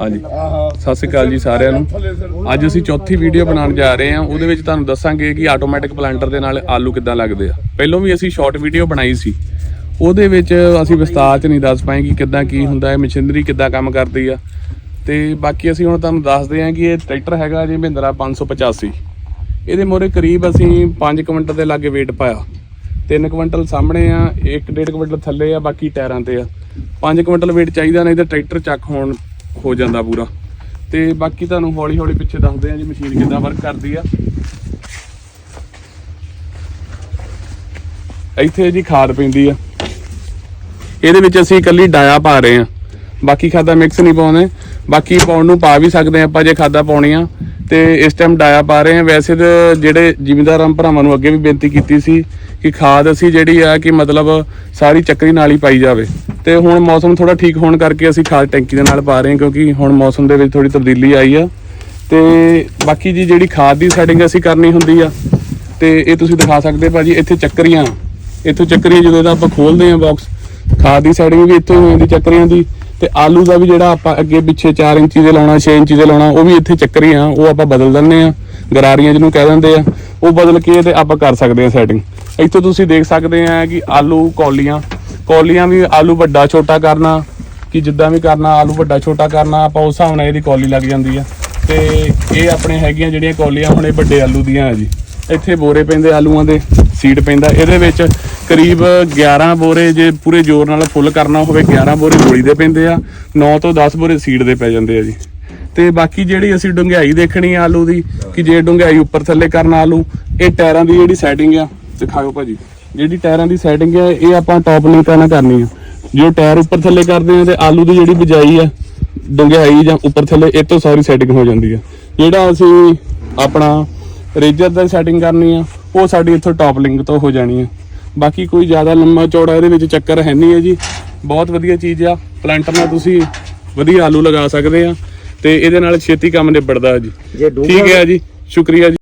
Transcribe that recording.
ਹਾਂਜੀ। ਸਤਿ ਸ਼੍ਰੀ ਅਕਾਲ ਜੀ ਸਾਰਿਆਂ ਨੂੰ। ਅੱਜ ਅਸੀਂ ਚੌਥੀ ਵੀਡੀਓ ਬਣਾਉਣ ਜਾ ਰਹੇ ਹਾਂ। ਉਹਦੇ ਵਿੱਚ ਤੁਹਾਨੂੰ ਦੱਸਾਂਗੇ ਕਿ ਆਟੋਮੈਟਿਕ ਪਲਾਂਟਰ ਦੇ ਨਾਲ ਆਲੂ ਕਿੱਦਾਂ ਲੱਗਦੇ ਆ। ਪਹਿਲਾਂ ਵੀ ਅਸੀਂ ਸ਼ਾਰਟ ਵੀਡੀਓ ਬਣਾਈ ਸੀ। ਉਹਦੇ ਵਿੱਚ ਅਸੀਂ ਵਿਸਤਾਰ ਚ ਨਹੀਂ ਦੱਸ ਪਾਏ ਕਿ ਕਿੱਦਾਂ ਕੀ ਹੁੰਦਾ ਹੈ ਮਸ਼ੀਨਰੀ ਕਿੱਦਾਂ ਕੰਮ ਕਰਦੀ ਆ। ਤੇ ਬਾਕੀ ਅਸੀਂ ਹੁਣ ਤੁਹਾਨੂੰ ਦੱਸਦੇ ਹਾਂ ਕਿ ਇਹ ਟਰੈਕਟਰ ਹੈਗਾ ਜੀ ਮਹਿੰਦਰਾ 585 ਇਹਦੇ ਮੋਰੇ ਕਰੀਬ ਅਸੀਂ 5 ਕੁਇੰਟਲ ਦੇ ਲਾਗੇ weight ਪਾਇਆ। 3 ਕੁਇੰਟਲ ਸਾਹਮਣੇ ਆ 1.5 ਕੁਇੰਟਲ ਥੱਲੇ ਆ ਬਾਕੀ ਟਾਇਰਾਂ ਤੇ ਆ। 5 ਕੁਇੰਟਲ weight ਚਾਹੀਦਾ ਨਹੀਂ ਤਾਂ ਟਰੈਕਟਰ ਚੱਕ ਹੋਣ ਹੋ ਜਾਂਦਾ ਪੂਰਾ। ਤੇ ਬਾਕੀ ਤੁਹਾਨੂੰ ਹੌਲੀ ਹੌਲੀ ਪਿੱਛੇ ਦੱਸਦੇ ਆ ਜੀ ਮਸ਼ੀਨ ਕਿੱਦਾਂ ਵਰਕ ਕਰਦੀ ਆ। ਇੱਥੇ ਜੀ ਖਾਦ ਪੈਂਦੀ ਆ। ਇਹਦੇ ਵਿੱਚ ਅਸੀਂ ਇਕੱਲੀ ਡਾਇਆ ਪਾ ਰਹੇ ਆ ਬਾਕੀ ਖਾਦਾ ਮਿਕਸ ਨਹੀਂ ਪਾਉਂਦੇ। ਬਾਕੀ ਪਾਉਣ ਨੂੰ ਪਾ ਵੀ ਸਕਦੇ ਆ ਆਪਾਂ ਜੇ ਖਾਦਾ ਪਾਉਣੀ ਆ ਤੇ ਇਸ ਟਾਈਮ ਡਾਇਆ ਪਾ ਰਹੇ ਆ ਵੈਸੇ ਤਾਂ ਜਿਹੜੇ ਜ਼ਿਮੀਂਦਾਰਾਂ ਭਰਾਵਾਂ ਨੂੰ ਅੱਗੇ ਵੀ ਬੇਨਤੀ ਕੀਤੀ ਸੀ ਕਿ ਖਾਦ ਅਸੀਂ ਜਿਹੜੀ ਆ ਕਿ ਮਤਲਬ ਸਾਰੀ ਚੱਕਰੀ ਨਾਲ ਹੀ ਪਾਈ ਜਾਵੇ। ਤੇ ਹੁਣ ਮੌਸਮ ਥੋੜਾ ਠੀਕ ਹੋਣ ਕਰਕੇ ਅਸੀਂ ਖਾਦ ਟੈਂਕੀ ਦੇ ਨਾਲ ਪਾ ਰਹੇ ਹਾਂ ਕਿਉਂਕਿ ਹੁਣ ਮੌਸਮ ਦੇ ਵਿੱਚ ਥੋੜੀ ਤਬਦੀਲੀ ਆਈ ਆ। ਤੇ ਬਾਕੀ ਜੀ ਜਿਹੜੀ ਖਾਦ ਦੀ ਸੈਟਿੰਗ ਅਸੀਂ ਕਰਨੀ ਹੁੰਦੀ ਆ, ਤੇ ਇਹ ਤੁਸੀਂ ਦਿਖਾ ਸਕਦੇ ਭਾਜੀ, ਇੱਥੇ ਚੱਕਰੀਆਂ। ਇੱਥੋਂ ਚੱਕਰੀਆਂ ਜਦੋਂ ਇਹਦਾ ਆਪਾਂ ਖੋਲਦੇ ਆ ਬਾਕਸ ਖਾਦ ਦੀ ਸੈਟਿੰਗ ਵੀ ਇੱਥੋਂ ਹੀ ਹੁੰਦੀ ਚੱਕਰੀਆਂ ਦੀ, ਤੇ ਆਲੂ ਦਾ ਵੀ ਜਿਹੜਾ ਆਪਾਂ ਅੱਗੇ ਪਿੱਛੇ 4 ਇੰਚੀ ਦੇ ਲਾਉਣਾ 6 ਇੰਚੀ ਦੇ ਲਾਉਣਾ, ਉਹ ਵੀ ਇੱਥੇ ਚੱਕਰੀਆਂ ਉਹ ਆਪਾਂ ਬਦਲ ਦਿੰਨੇ ਆ ਗਰਾਰੀਆਂ ਜਿਹਨੂੰ ਕਹਿ ਦਿੰਦੇ ਆ, ਉਹ ਬਦਲ ਕੇ ਤੇ ਆਪਾਂ ਕਰ ਸਕਦੇ ਆ ਸੈਟਿੰਗ ਇੱਥੋਂ ਤੁਸੀਂ ਦੇਖ ਸਕਦੇ ਆ ਕਿ ਆਲੂ, ਕੌਲੀਆਂ ਕੌਲੀਆਂ ਵੀ ਆਲੂ ਵੱਡਾ ਛੋਟਾ ਕਰਨਾ, ਕਿ ਜਿੱਦਾਂ ਵੀ ਕਰਨਾ, ਆਲੂ ਵੱਡਾ ਛੋਟਾ ਕਰਨਾ, ਆਪਾਂ ਉਸ ਹਿਸਾਬ ਨਾਲ ਇਹਦੀ ਕੌਲੀ ਲੱਗ ਜਾਂਦੀ ਆ। ਤੇ ਇਹ ਆਪਣੇ ਹੈਗੀਆਂ ਜਿਹੜੀਆਂ ਕੌਲੀਆਂ, ਹੁਣ ਇਹ ਵੱਡੇ ਆਲੂ ਦੀਆਂ ਆ ਜੀ। ਇੱਥੇ ਬੋਰੇ ਪੈਂਦੇ ਆਲੂਆਂ ਦੇ, ਸੀਡ ਪੈਂਦਾ। ਇਹਦੇ ਵਿੱਚ ਕਰੀਬ 11 ਬੋਰੇ ਜੇ ਪੂਰੇ ਜ਼ੋਰ ਨਾਲ ਫੁੱਲ ਕਰਨਾ ਹੋਵੇ 11 ਬੋਰੇ ਗੋਲੀ ਦੇ ਪੈਂਦੇ ਆ 9 ਤੋਂ 10 ਬੋਰੇ ਸੀਡ ਦੇ ਪੈ ਜਾਂਦੇ ਆ ਜੀ। ਤੇ ਬਾਕੀ ਜਿਹੜੀ ਅਸੀਂ ਡੁੰਗਾਈ ਦੇਖਣੀ ਆ ਆਲੂ ਦੀ, ਕਿ ਜੇ ਡੁੰਗਾਈ ਉੱਪਰ ਥੱਲੇ ਕਰਨਾ ਆਲੂ, ਇਹ ਟਾਇਰਾਂ ਦੀ ਜਿਹੜੀ ਸੈਟਿੰਗ ਆ ਦਿਖਾਓ ਭਾਜੀ। ਜਿਹੜੀ ਟਾਇਰਾਂ ਦੀ ਸੈਟਿੰਗ ਆ ਇਹ ਆਪਾਂ ਟੌਪ ਲਿੰਕ ਨਾਲ ਕਰਨੀ ਆ। ਜੋ ਟਾਇਰ ਉੱਪਰ ਥੱਲੇ ਕਰਦੇ ਆ ਤੇ ਆਲੂ ਦੀ ਜਿਹੜੀ ਬਿਜਾਈ ਆ ਡੁੰਗਾਈ ਜਾਂ ਉੱਪਰ ਥੱਲੇ ਇਹ ਤੋਂ ਸਾਰੀ ਸੈਟਿੰਗ ਹੋ ਜਾਂਦੀ ਆ। ਜਿਹੜਾ ਅਸੀਂ ਆਪਣਾ ਰੇਜਰ ਦਾ ਸੈਟਿੰਗ ਕਰਨੀ ਆ ਉਹ ਸਾਡੀ ਇੱਥੋਂ ਟੌਪ ਲਿੰਕ ਤੋਂ ਹੋ ਜਾਣੀ ਆ। ਬਾਕੀ ਕੋਈ ਜ਼ਿਆਦਾ ਲੰਮਾ ਚੌੜਾ ਇਹਦੇ ਵਿੱਚ ਚੱਕਰ ਹੈ ਨਹੀਂ ਹੈ ਜੀ। ਬਹੁਤ ਵਧੀਆ ਚੀਜ਼ ਆ। ਪਲਾਂਟਰ ਨਾਲ ਤੁਸੀਂ ਵਧੀਆ ਆਲੂ ਲਗਾ ਸਕਦੇ ਆ ਤੇ ਇਹਦੇ ਨਾਲ ਛੇਤੀ ਕੰਮ ਨਿਬੜਦਾ ਜੀ। ਠੀਕ ਹੈ ਜੀ। ਸ਼ੁਕਰੀਆ ਜੀ।